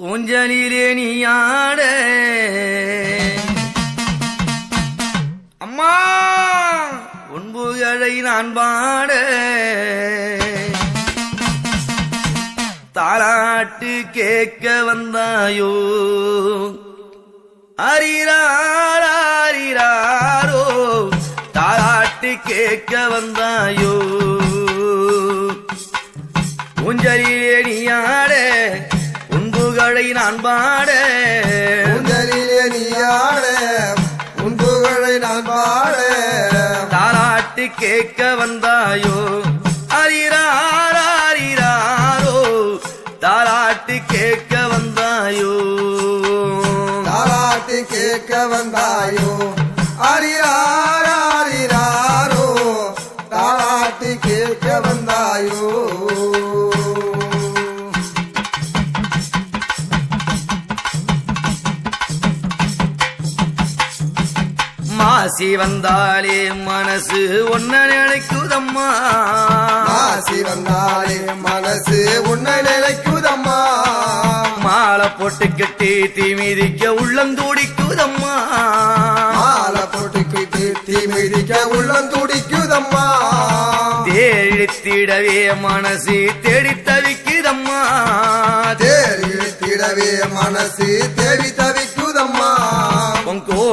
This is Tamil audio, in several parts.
ஊஞ்சலிலே நீயாட. அம்மா உன்புகளை நான் பாட. தாளாட்டு கேட்க வந்தாயோ? அரிராரோ தாளாட்டு கேட்க வந்தாயோ? ஊஞ்சலிலே நீயாட. உன்புகளை நான் பாட ஊஞ்சலிலே நீயாட உன் புகழை நான் பாட. தாலாட்டு கேட்க வந்தாயோ? அரிராரோ தாலாட்டு கேட்க வந்தாயோ? தாலாட்டி கேட்க வந்தாயோ? அரிராரோ மாசி வந்தாலே மனசு ஒன்ன நினைக்குதம்மா. ஆசி வந்தாலே மனசு உன்னை நினைக்குதம்மா. மாலை போட்டு கட்டி தீ மிதிக்க உள்ளம் துடிக்குதம்மா. மாலை போட்டுக்கிட்டு தீ மிதிக்க உள்ளம் துடிக்குதம்மா. தேழித்திடவே மனசு தேடி தவிக்குதம்மா. தேர் இழுத்திடவே மனசு தேடி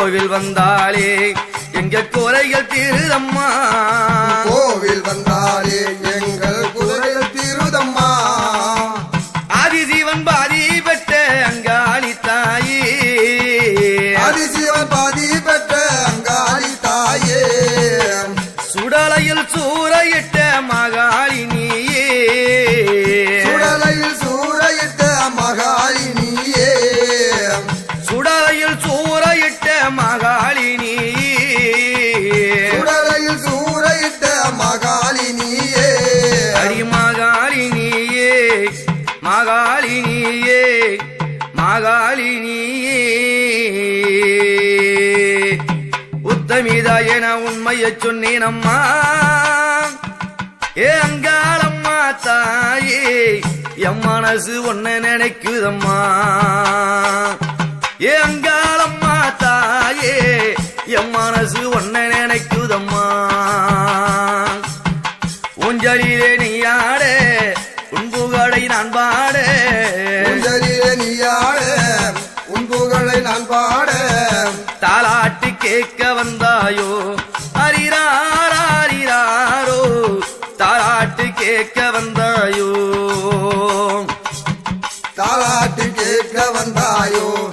கோவில் வந்தாலே எங்க குறைகள் தீருதம்மா. கோவில் வந்தாலே எங்கள் குதிரையில் தீருதம்மா. ஆதிசிவன் பாதி பெற்ற அங்காளி தாயே. அதிசிவன் பாதி நீயே சூறையிட்ட மகாலினியே. அடி மகாலினியே மகாலினியே. மகாலினியே உத்தமிதா என உண்மையை சொன்னேனம்மா ஏ அங்காளம்மா தாயே என் மனசு ஒன்ன நினைக்குதம்மா. ஏ அங்காளம்மா தாயே என் மனசு ஒன்ன நினைக்குதம்மா. ஊஞ்சலிலே நீயாட உன்புகளை நான் பாட. ஊஞ்சலிலே நீயாட உன் புகழை நான் பாட. தாலாட்டு கேட்க வந்தாயோ அரிராரோ. தாலாட்டு கேட்க வந்தாயோ. தாலாட்டு கேட்க வந்தாயோ.